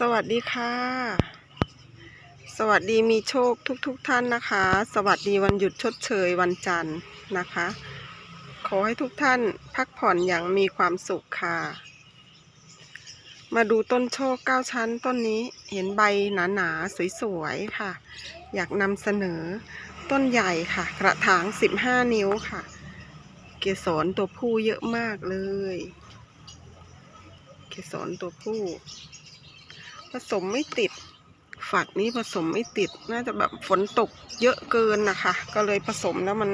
สวัสดีค่ะ สวัสดีมีโชคทุกๆทท่านนะคะ สวัสดีวันหยุดชดเชยวันจันทร์นะคะ ขอให้ทุกท่านพักผ่อนอย่างมีความสุขค่ะ มาดูต้นโชคเก้าชั้นต้นนี้เห็นใบหนาๆสวยๆค่ะ อยากนำเสนอต้นใหญ่ค่ะ กระถาง15นิ้วค่ะ เกสรตัวผู้เยอะมากเลย เกสรตัวผู้ ผสมไม่ติด ฝักนี้ผสมไม่ติด น่าจะแบบฝนตกเยอะเกินนะคะ ก็เลยผสมแล้วมัน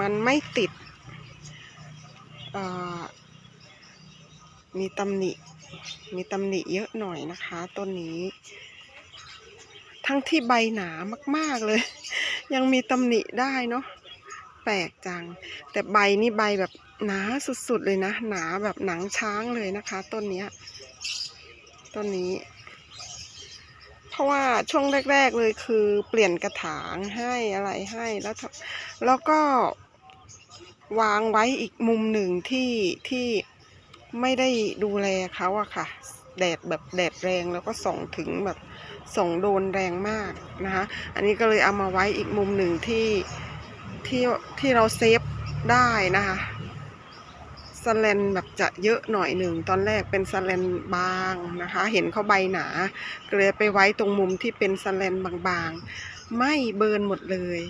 มันไม่ติด มีตำหนิ มีตำหนิเยอะหน่อยนะคะต้นนี้ ทั้งที่ใบหนามาก ๆเลย ยังมีตำหนิได้เนาะแปลกจัง แต่ใบนี่ใบแบบหนาสุดๆเลยนะ หนาแบบหนังช้างเลยนะคะ ต้นเนี้ย ต้นนี้ เพราะว่าช่วงแรก ๆเลยคือเปลี่ยนกระถางให้อะไรให้แล้วแล้วก็วางไว้อีกมุมหนึ่งที่ที่ไม่ได้ดูแลเขาอะค่ะ แดดแบบแดดแรงแล้วก็ส่องถึงแบบส่องโดนแรงมากนะคะ อันนี้ก็เลยเอามาไว้อีกมุมหนึ่งที่ที่ที่เราเซฟได้นะคะ สแลนแบบจะเยอะหน่อยหนึ่ง ตอนแรกเป็นสแลนบางนะคะ เห็นเขาใบหนาก็เลยไปไว้ตรงมุมที่เป็นสแลนบางๆ ไม่เบิร์นหมดเลย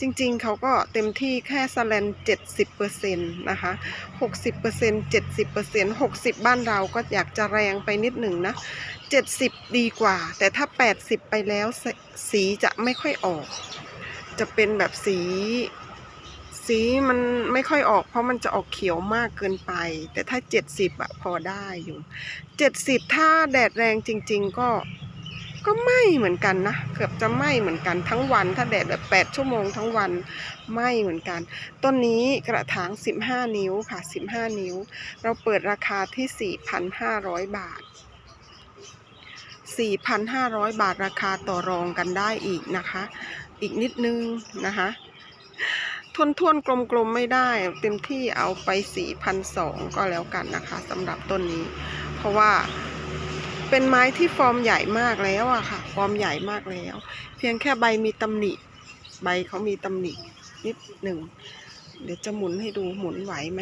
จริงๆ เขาก็เต็มที่แค่สแลน70%นะคะ60% 70% 60 บ้านเราก็อยากจะแรงไปนิดหนึ่งนะ 70 ดีกว่า แต่ถ้า 80 ไปแล้วสสีจะไม่ค่อยออก จะเป็นแบบสี สีมันไม่ค่อยออก เพราะมันจะออกเขียวมากเกินไป แต่ถ้า70อะพอได้อยู่70ถ้าแดดแรงจริง ๆ ก็ก็ไหมเหมือนกันนะ เกือบจะไหมเหมือนกันทั้งวัน ถ้าแดดแบบ8ชั่วโมงทั้งวันไหมเหมือนกัน ต้นนี้กระถาง15นิ้วค่ะ15นิ้ว เราเปิดราคาที่4,500บาท 4,500 บาทราคาต่อรองกันได้อีกนะคะ อีกนิดนึงนะคะ ทวนทวนๆกลมๆไม่ได้เต็มที่เอาไป4,200ก็แล้วกันนะคะสำหรับต้นนี้ เพราะว่าเป็นไม้ที่ฟอร์มใหญ่มากแล้วอะค่ะ ฟอร์มใหญ่มากแล้ว เพียงแค่ใบมีตำหนิ ใบเขามีตำหนินิดหนึ่ง เดี๋ยวจะหมุนให้ดูหมุนไหวไหม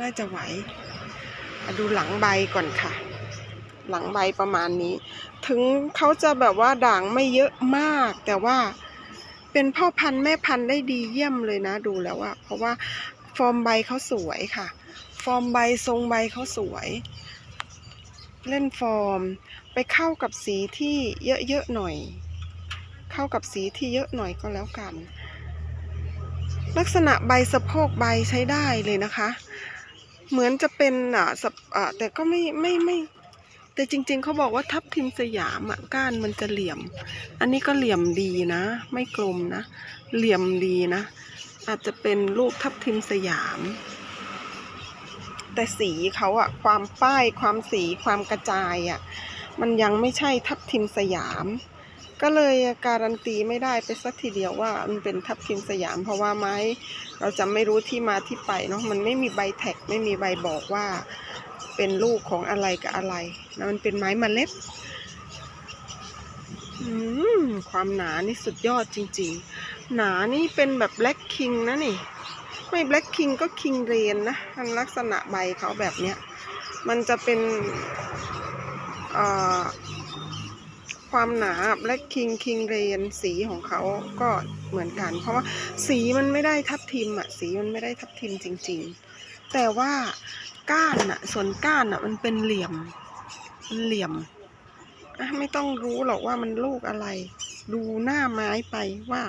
น่าจะไหว ดูหลังใบก่อนค่ะ หลังใบประมาณนี้ ถึงเขาจะแบบว่าด่างไม่เยอะมากแต่ว่า เป็นพ่อพันธุ์แม่พันธุ์ได้ดีเยี่ยมเลยนะดูแล้วอะเพราะว่าฟอร์มใบเขาสวยค่ะ ฟอร์มใบทรงใบเขาสวย เล่นฟอร์มไปเข้ากับสีที่เยอะๆหน่อย เข้ากับสีที่เยอะหน่อยก็แล้วกัน ลักษณะใบสะโพกใบใช้ได้เลยนะคะ เหมือนจะเป็นอะสะอะแต่ก็ไม่ไม่ไม่ แต่จริงๆเขาบอกว่าทับทิมสยามอะก้านมันจะเหลี่ยม อันนี้ก็เหลี่ยมดีนะ ไม่กลมนะ เหลี่ยมดีนะ อาจจะเป็นลูกทับทิมสยาม แต่สีเขาอะความป้ายความสีความกระจายอะมันยังไม่ใช่ทับทิมสยาม ก็เลยการันตีไม่ได้ไปสักทีเดียวว่ามันเป็นทับทิมสยาม เพราะว่าไม้เราจะไม่รู้ที่มาที่ไปเนาะมันไม่มีใบแท็กไม่มีใบบอกว่า เป็นลูกของอะไรกับอะไรนะมันเป็นไม้มเมล็ดความหนานี่สุดยอดจริง ๆ หนานี่เป็นแบบแบล็ k คิงนะนี่ ไม่แบล็ k คิงก็คิงเรนนะมันลักษณะใบเขาแบบเนี้ย มันจะเป็นความหนาแบล็ k คิงคิงเรนสีของเขาก็เหมือนกัน เพราะว่าสีมันไม่ได้ทับทิมอะสีมันไม่ได้ทับทิมจริง ๆ แต่ว่าก้านอะส่วนก้านอะมันเป็นเหลี่ยมมันเหลี่ยมอะไม่ต้องรู้หรอกว่ามันลูกอะไร ดูหน้าไม้ไปว่า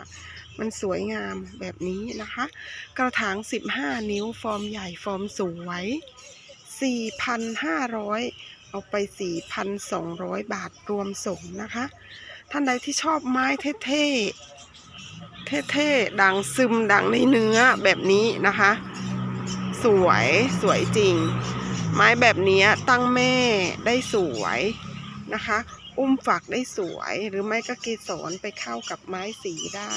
มันสวยงามแบบนี้นะคะ กระถาง 15 นิ้วฟอร์มใหญ่ฟอร์มสวย4,500 เอาไป 4,200 บาทรวมส่งนะคะ ท่านใดที่ชอบไม้เท่ๆ เท่ๆ ดังซึมดังในเนื้อแบบนี้นะคะ สวยสวยจริง ไม้แบบนี้ตั้งแม่ได้สวยนะคะ อุ้มฝักได้สวยหรือไม่ก็เกสรไปเข้ากับไม้สีได้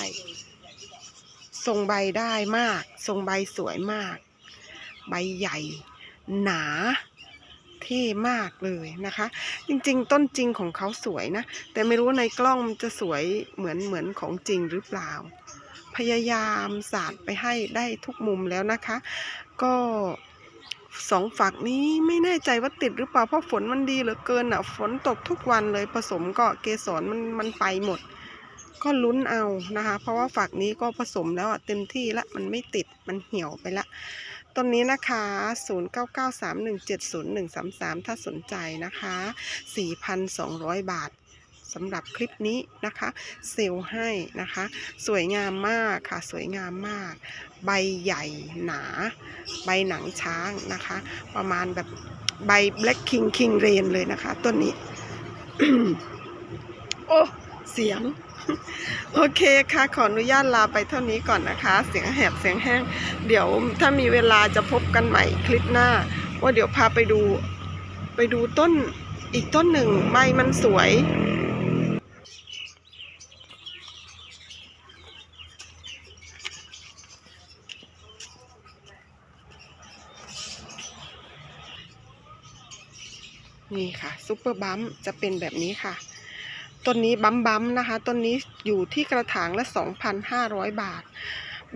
ทรงใบได้มาก ทรงใบสวยมาก ใบใหญ่ หนาเท่มากเลยนะคะ จริงๆ ต้นจริงของเขาสวยนะ แต่ไม่รู้ในกล้องมันจะสวยเหมือนเหมือนของจริงหรือเปล่า พยายามสาดไปให้ได้ทุกมุมแล้วนะคะ ก็สองฝักนี้ไม่แน่ใจว่าติดหรือเปล่าเพราะฝนมันดีเหลือเกินอะ ฝนตกทุกวันเลยผสมก็เกสรมันมันไปหมด ก็ลุ้นเอานะคะ เพราะว่าฝักนี้ก็ผสมแล้วอะเต็มที่ละมันไม่ติดมันเหี่ยวไปละต้นนี้นะคะ 0993170133 ถ้าสนใจนะคะ 4,200 บาท สำหรับคลิปนี้นะคะเซลล์ให้นะคะ สวยงามมากค่ะ สวยงามมาก ใบใหญ่หนา ใบหนังช้างนะคะ ประมาณแบบใบ Black King King Rain เลยนะคะต้นนี้ โอ้เสียง โอเคค่ะ ขออนุญาตลาไปเท่านี้ก่อนนะคะ เสียงแหบเสียงแห้ง เดี๋ยวถ้ามีเวลาจะพบกันใหม่คลิปหน้า ว่าเดี๋ยวพาไปดูไปดูต้นอีกต้นหนึ่งใบมันสวย นี่ค่ะซุปเปอร์บัมจะเป็นแบบนี้ค่ะ ต้นนี้บัมบัมนะคะต้นนี้อยู่ที่กระถางละ 2,500 บาท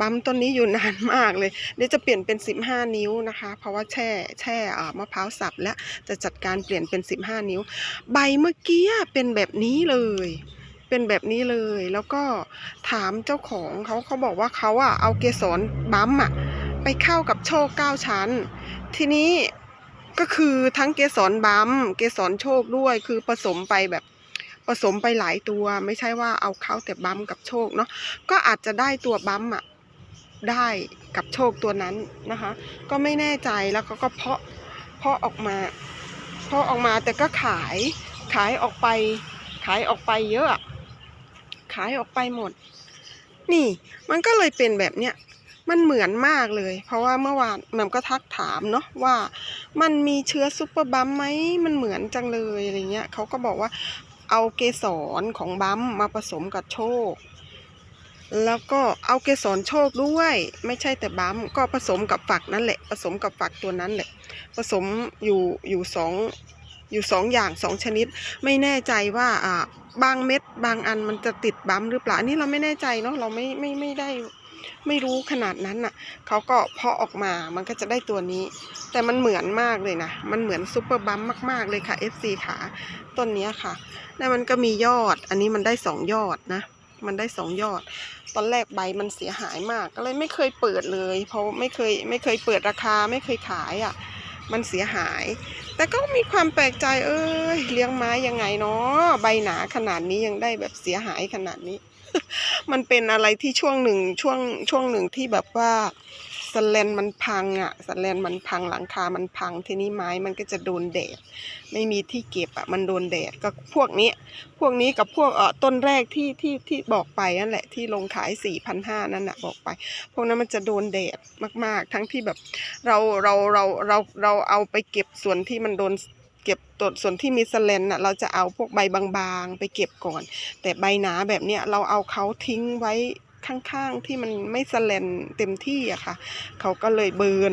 บัมต้นนี้อยู่นานมากเลยเดี๋ยวจะเปลี่ยนเป็น 15 นิ้วนะคะ เพราะว่าแช่แช่มะพร้าวสับแล้วจะจัดการเปลี่ยนเป็น 15 นิ้ว ใบเมื่อกี้เป็นแบบนี้เลยเป็นแบบนี้เลยแล้วก็ถามเจ้าของเขาเขาบอกว่าเขาอะเอาเกสรบัมอะไปเข้ากับโชคเก้าชั้น ทีนี้ ก็คือทั้งเกสรบัมเกสรโชคด้วยคือผสมไปแบบผสมไปหลายตัว ไม่ใช่ว่าเอาเข้าแต่บัมกับโชคเนาะก็อาจจะได้ตัวบัมอะได้กับโชคตัวนั้นนะคะ ก็ไม่แน่ใจแล้วเขาก็เพาะเพาะออกมาเพาะออกมาแต่ก็ขายขายออกไป ขายออกไปเยอะ ขายออกไปหมด นี่มันก็เลยเป็นแบบเนี้ยมันเหมือนมากเลย เพราะว่าเมื่อวานแม่มก็ทักถามเนาะว่า มันมีเชื้อซุปเปอร์บัมไหมมันเหมือนจังเลยอะไรเงี้ยเขาก็บอกว่าเอาเกสรของบัมมาผสมกับโชค แล้วก็เอาเกสรโชคด้วย ไม่ใช่แต่บัมก็ผสมกับฝักนั่นแหละ ผสมกับฝักตัวนั้นแหละ ผสมอยู่อยู่สองอยู่สองอย่างสองชนิด ไม่แน่ใจว่าอ่าบางเม็ดบางอันมันจะติดบัมหรือเปล่าอันนี้เราไม่แน่ใจเนาะเราไม่ไม่ไม่ได้ ไม่รู้ขนาดนั้นน่ะเขาก็เพาะออกมามันก็จะได้ตัวนี้ แต่มันเหมือนมากเลยนะมันเหมือนซูเปอร์บัมมาก ๆเลยค่ะ FC ขาต้นนี้ค่ะ แล้วมันก็มียอด อันนี้มันได้สองยอดนะ มันได้สองยอด ตอนแรกใบมันเสียหายมากก็เลยไม่เคยเปิดเลย เพราะไม่เคยไม่เคยเปิดราคาไม่เคยขายอะ่ะมันเสียหาย แต่ก็มีความแปลกใจเอ้ยเลี้ยงไม้ยังไงเนาะใบหนาขนาดนี้ยังได้แบบเสียหายขนาดนี้ มันเป็นอะไรที่ช่วงหนึ่งช่วงช่วงหนึ่งที่แบบว่าสแลนมันพังอะ่ะสแลนมันพังหลังคา มันพังทีนี้ไม้มันก็จะโดนแดด ไม่มีที่เก็บอะ่ะมันโดนแดดก็พวกนี้ พวกนี้กับพวกเออต้นแรกที่ที่ที่บอกไปนั่นแหละที่ลงขายสี่พันห้านั่นน่ะบอกไป พวกนั้นมันจะโดนแดดมาก ๆ ทั้งที่แบบเราเราเราเราเราเอาไปเก็บส่วนที่มันโดน เก็บตัวส่วนที่มีสแลนน่ะเราจะเอาพวกใบบางๆ ไปเก็บก่อน แต่ใบหนาแบบเนี้ยเราเอาเขาทิ้งไว้ข้างๆที่มันไม่สแลนเต็มที่อะค่ะ เขาก็เลยเบิร์น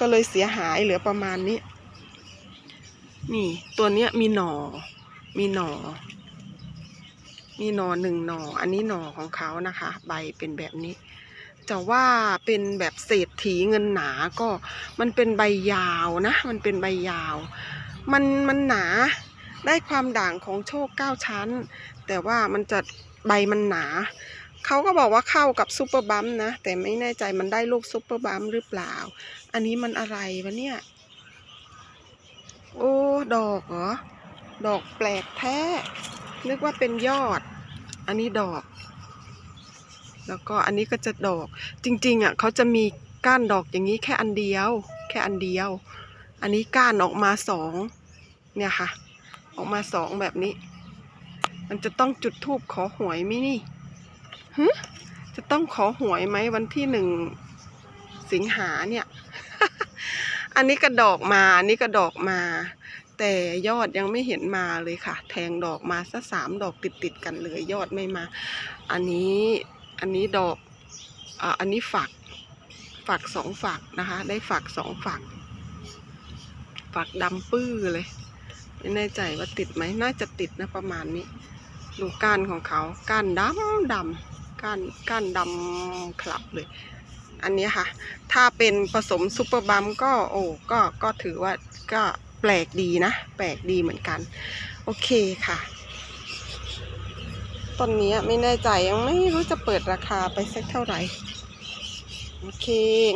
ก็เลยเสียหายเหลือประมาณนี้ นี่ตัวเนี้ยมีหนอมีหนอมีหนอหนึ่งหนออันนี้หนอของเขานะคะ ใบเป็นแบบนี้จะว่าเป็นแบบเศรษฐีเงินหนาก็มันเป็นใบยาวนะ มันเป็นใบยาว มันมันหนาได้ความด่างของโชคเก้าชั้น แต่ว่ามันจะใบมันหนา เขาก็บอกว่าเข้ากับซูเปอร์บัมนะ แต่ไม่แน่ใจมันได้ลูกซูเปอร์บัมหรือเปล่า อันนี้มันอะไรวะเนี่ย โอ้ ดอกเหรอ ดอกแปลกแท้ นึกว่าเป็นยอด อันนี้ดอก แล้วก็อันนี้ก็จะดอก จริง ๆอะเขาจะมีก้านดอกอย่างนี้แค่อันเดียว แค่อันเดียว อันนี้ก้านออกมาสองเนี่ยค่ะ ออกมาสองแบบนี้ มันจะต้องจุดทูบขอหวยไหมนี่ฮึจะต้องขอหวยไหมวันที่หนึ่งสิงหาเนี่ย อันนี้ก็ดอกมา อันนี้ก็ดอกมา แต่ยอดยังไม่เห็นมาเลยค่ะ แทงดอกมาซะสามดอกติดติดกันเลยยอดไม่มา อันนี้ อันนี้ดอก อ่า อันนี้ฝัก ฝักสองฝักนะคะ ได้ฝักสองฝัก ฝักดำปื้อเลย ไม่แน่ใจว่าติดไหมน่าจะติดนะประมาณนี้ ดูก้านของเขาก้านดำดำก้านก้านดำคลับเลย อันนี้ค่ะ ถ้าเป็นผสมซูเปอร์บัมก็โอ้ก็ก็ถือว่าก็แปลกดีนะ แปลกดีเหมือนกัน โอเคค่ะต้นนี้ไม่แน่ใจยังไม่รู้จะเปิดราคาไปสักเท่าไหร่โอเค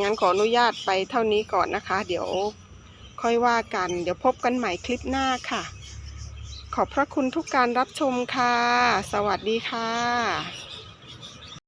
งั้นขออนุญาตไปเท่านี้ก่อนนะคะ เดี๋ยว ค่อยว่ากัน เดี๋ยวพบกันใหม่คลิปหน้าค่ะ ขอบพระคุณทุกการรับชมค่ะ สวัสดีค่ะ